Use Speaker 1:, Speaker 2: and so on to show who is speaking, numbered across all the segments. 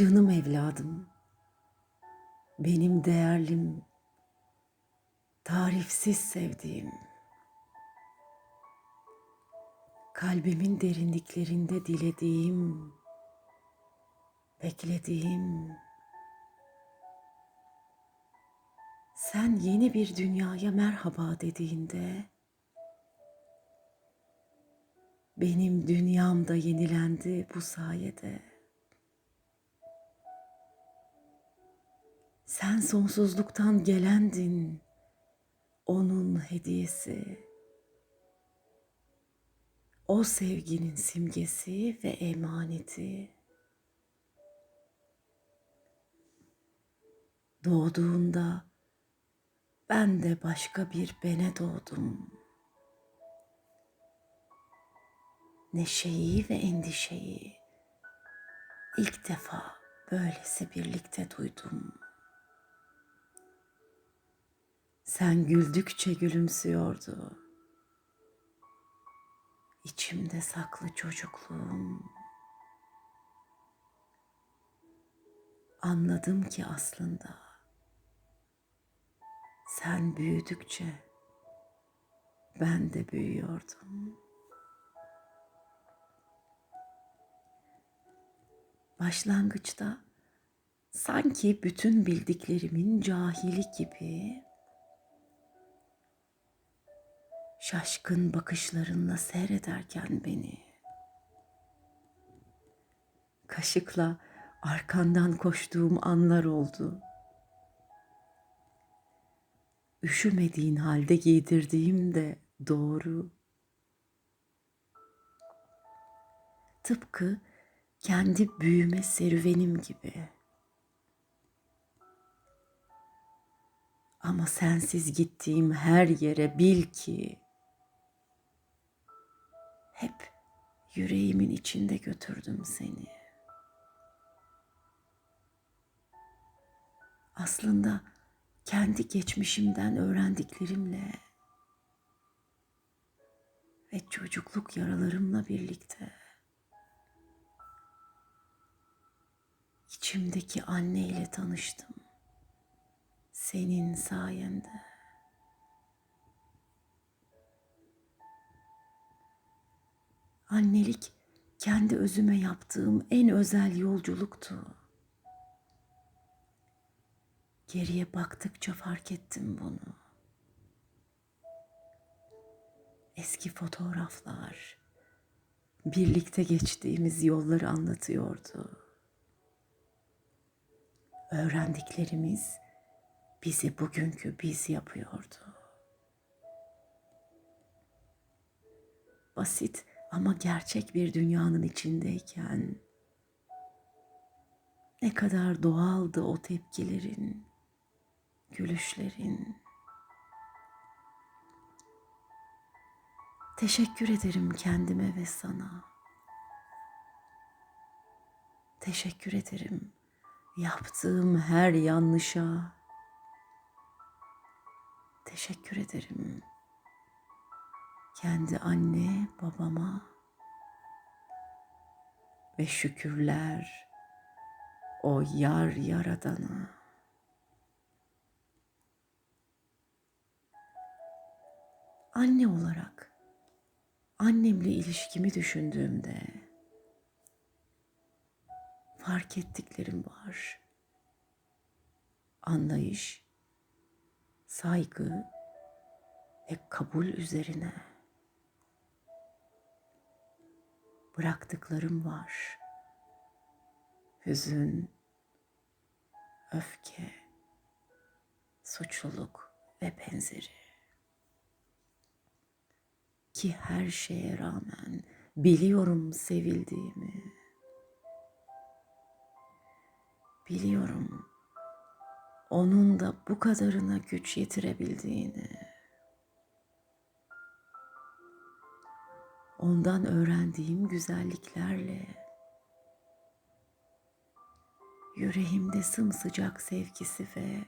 Speaker 1: Canım evladım, benim değerlim, tarifsiz sevdiğim, kalbimin derinliklerinde dilediğim, beklediğim, sen yeni bir dünyaya merhaba dediğinde, benim dünyam da yenilendi bu sayede. Sen sonsuzluktan gelendin, onun hediyesi. O sevginin simgesi ve emaneti. Doğduğunda ben de başka bir bene doğdum. Neşeyi ve endişeyi ilk defa böylesi birlikte duydum.'' Sen güldükçe gülümsüyordu. İçimde saklı çocukluğum. Anladım ki aslında sen büyüdükçe ben de büyüyordum. Başlangıçta sanki bütün bildiklerimin cahili gibi şaşkın bakışlarınla seyrederken beni. Kaşıkla arkandan koştuğum anlar oldu. Üşümediğin halde giydirdiğim de doğru. Tıpkı kendi büyüme serüvenim gibi. Ama sensiz gittiğim her yere bil ki hep yüreğimin içinde götürdüm seni. Aslında kendi geçmişimden öğrendiklerimle ve çocukluk yaralarımla birlikte içimdeki anne ile tanıştım. Senin sayende. Annelik kendi özüme yaptığım en özel yolculuktu. Geriye baktıkça fark ettim bunu. Eski fotoğraflar birlikte geçtiğimiz yolları anlatıyordu. Öğrendiklerimiz bizi bugünkü biz yapıyordu. Basit ama gerçek bir dünyanın içindeyken ne kadar doğaldı o tepkilerin, gülüşlerin. Teşekkür ederim kendime ve sana. Teşekkür ederim yaptığım her yanlışa. Teşekkür ederim kendi anne babama ve şükürler o yar yaradana. Anne olarak annemle ilişkimi düşündüğümde fark ettiklerim var. Anlayış, saygı ve kabul üzerine bıraktıklarım var. Hüzün, öfke, suçluluk ve benzeri. Ki her şeye rağmen biliyorum sevildiğimi. Biliyorum onun da bu kadarına güç yetirebildiğini. Ondan öğrendiğim güzelliklerle yüreğimde sımsıcak sevgisi ve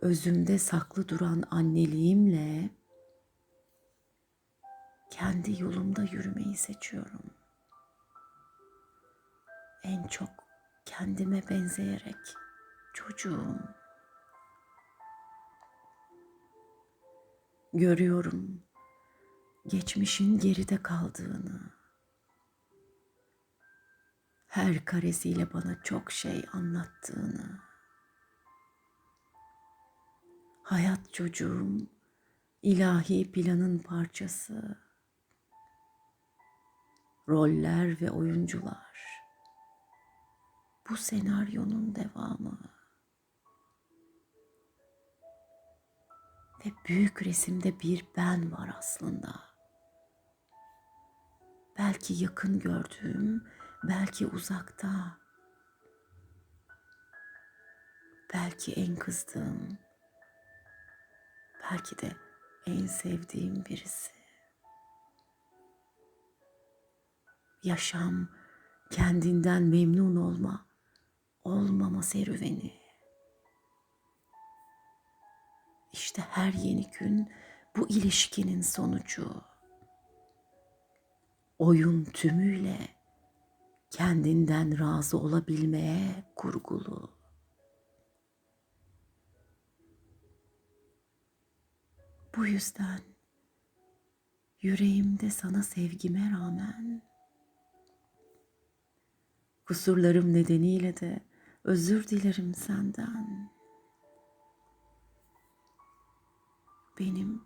Speaker 1: özümde saklı duran anneliğimle kendi yolumda yürümeyi seçiyorum. En çok kendime benzeyerek çocuğum. Görüyorum geçmişin geride kaldığını. Her karesiyle bana çok şey anlattığını. Hayat çocuğum ilahi planın parçası. Roller ve oyuncular. Bu senaryonun devamı. Ve büyük resimde bir ben var aslında. Belki yakın gördüğüm, belki uzakta. Belki en kızdığım, belki de en sevdiğim birisi. Yaşam kendinden memnun olma, olmama serüveni. İşte her yeni gün bu ilişkinin sonucu. Oyun tümüyle kendinden razı olabilmeye kurgulu. Bu yüzden yüreğimde sana sevgime rağmen kusurlarım nedeniyle de özür dilerim senden. Benim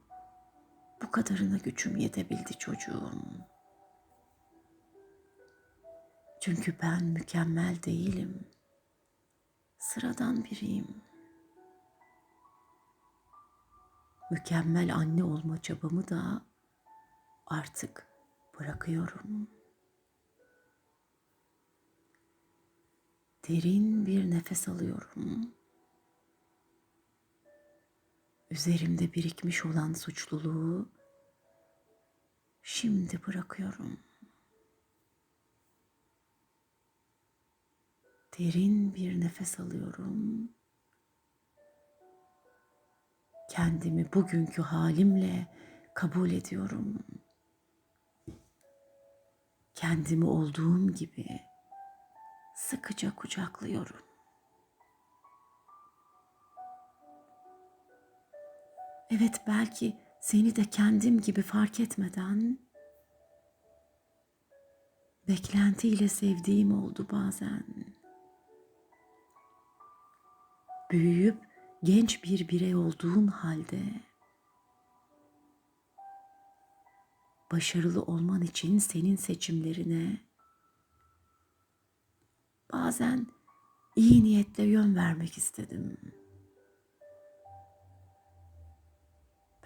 Speaker 1: bu kadarına gücüm yetebildi çocuğum. Çünkü ben mükemmel değilim. Sıradan biriyim. Mükemmel anne olma çabamı da artık bırakıyorum. Derin bir nefes alıyorum. Üzerimde birikmiş olan suçluluğu şimdi bırakıyorum. Derin bir nefes alıyorum. Kendimi bugünkü halimle kabul ediyorum. Kendimi olduğum gibi sıkıca kucaklıyorum. Evet belki seni de kendim gibi fark etmeden beklentiyle sevdiğim oldu bazen. Büyüyüp genç bir birey olduğun halde başarılı olman için senin seçimlerine bazen iyi niyetle yön vermek istedim.''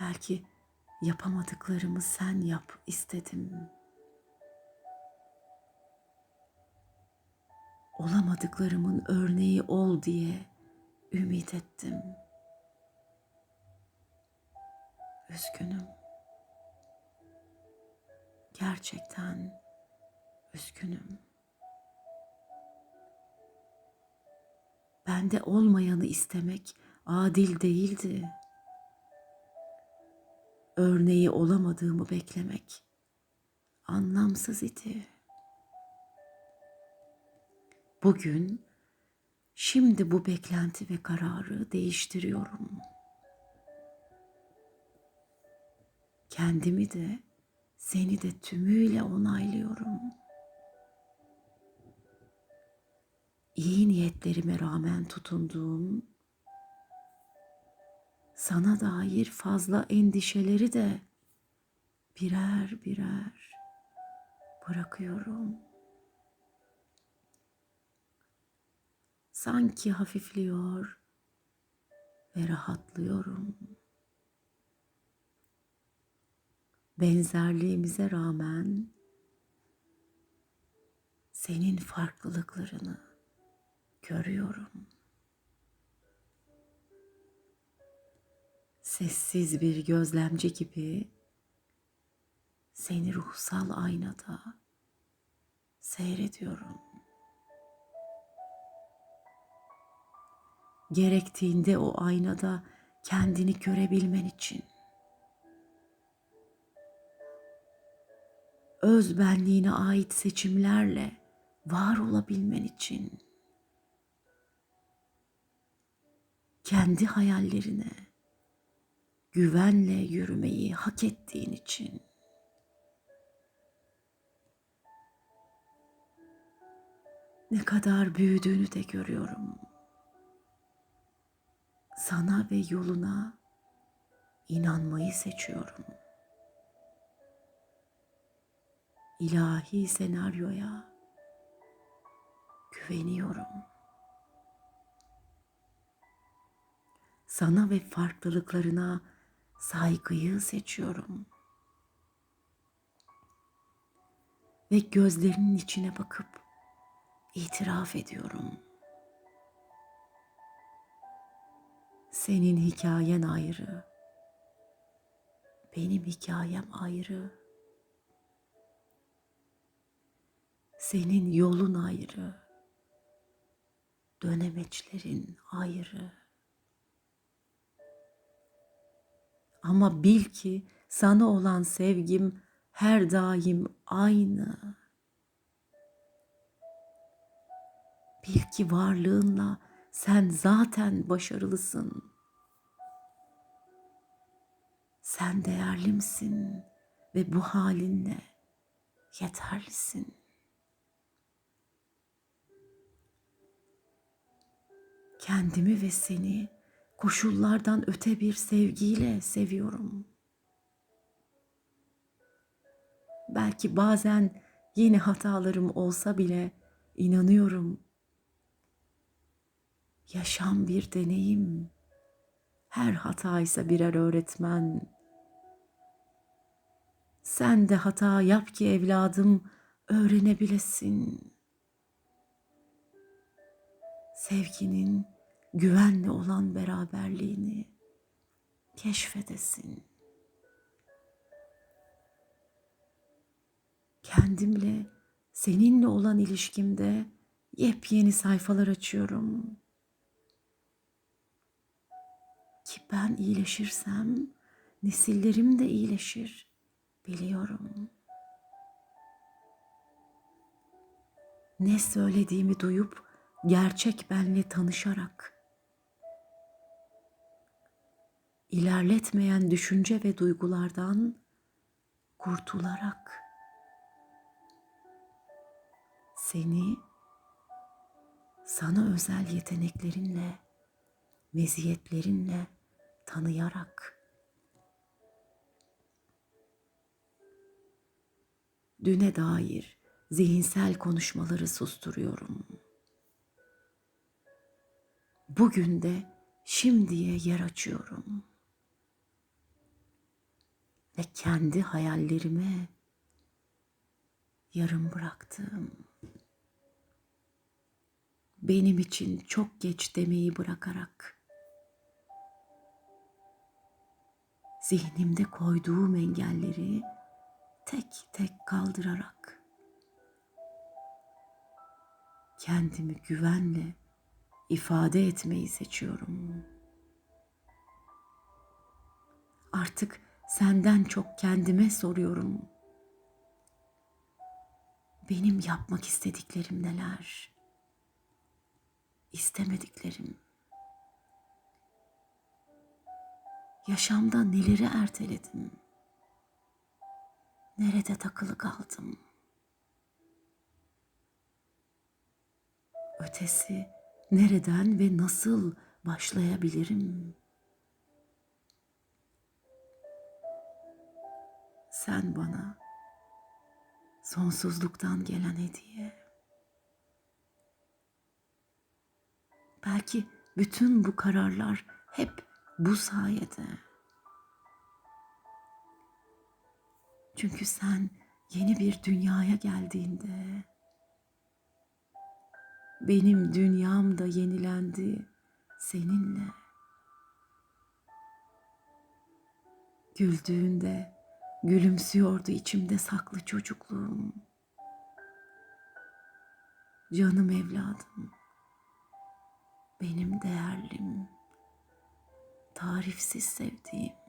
Speaker 1: Belki yapamadıklarımı sen yap istedim. Olamadıklarımın örneği ol diye ümit ettim. Üzgünüm. Gerçekten üzgünüm. Bende olmayanı istemek adil değildi örneği olamadığımı beklemek anlamsız idi. Bugün şimdi bu beklenti ve kararı değiştiriyorum. Kendimi de seni de tümüyle onaylıyorum. İyi niyetlerime rağmen tutunduğum sana dair fazla endişeleri de birer birer bırakıyorum. Sanki hafifliyor ve rahatlıyorum. Benzerliğimize rağmen senin farklılıklarını görüyorum. sessiz bir gözlemci gibi seni ruhsal aynada seyrediyorum. Gerektiğinde o aynada kendini görebilmen için. Öz benliğine ait seçimlerle var olabilmen için. Kendi hayallerine güvenle yürümeyi hak ettiğin için. Ne kadar büyüdüğünü de görüyorum. Sana ve yoluna inanmayı seçiyorum. İlahi senaryoya güveniyorum. Sana ve farklılıklarına saygıyı seçiyorum. Ve gözlerinin içine bakıp itiraf ediyorum. Senin hikayen ayrı. Benim hikayem ayrı. Senin yolun ayrı. Dönemeçlerin ayrı. Ama bil ki sana olan sevgim her daim aynı. Bil ki varlığınla sen zaten başarılısın. Sen değerlimsin ve bu halinle yeterlisin. Kendimi ve seni koşullardan öte bir sevgiyle seviyorum. Belki bazen yeni hatalarım olsa bile inanıyorum. Yaşam bir deneyim. Her hata ise birer öğretmen. Sen de hata yap ki evladım öğrenebilesin. Sevginin güvenle olan beraberliğini keşfedesin. Kendimle, seninle olan ilişkimde yepyeni sayfalar açıyorum. Ki ben iyileşirsem nesillerim de iyileşir biliyorum. Ne söylediğimi duyup gerçek benle tanışarak ilerletmeyen düşünce ve duygulardan kurtularak seni sana özel yeteneklerinle, meziyetlerinle tanıyarak düne dair zihinsel konuşmaları susturuyorum. Bugün de şimdiye yer açıyorum. Ve kendi hayallerime yarım bıraktığım benim için çok geç demeyi bırakarak zihnimde koyduğum engelleri tek tek kaldırarak kendimi güvenle ifade etmeyi seçiyorum. Artık senden çok kendime soruyorum. Benim yapmak istediklerim neler? İstemediklerim. Yaşamda neleri erteledim? Nerede takılı kaldım? Ötesi nereden ve nasıl başlayabilirim? Sen bana sonsuzluktan gelen hediye. Belki bütün bu kararlar hep bu sayede. Çünkü sen yeni bir dünyaya geldiğinde benim dünyam da yenilendi seninle. Güldüğünde gülümsüyordu içimde saklı çocukluğum. Canım evladım, benim değerlim, tarifsiz sevdiğim.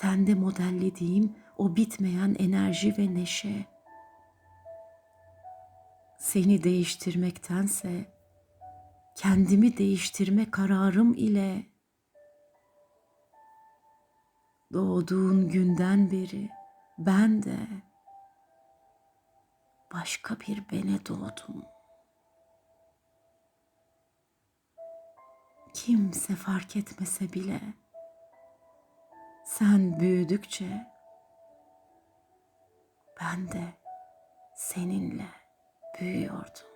Speaker 1: Sende modellediğim o bitmeyen enerji ve neşe seni değiştirmektense kendimi değiştirme kararım ile doğduğun günden beri ben de başka bir bene doğdum. Kimse fark etmese bile sen büyüdükçe ben de seninle büyüyordum.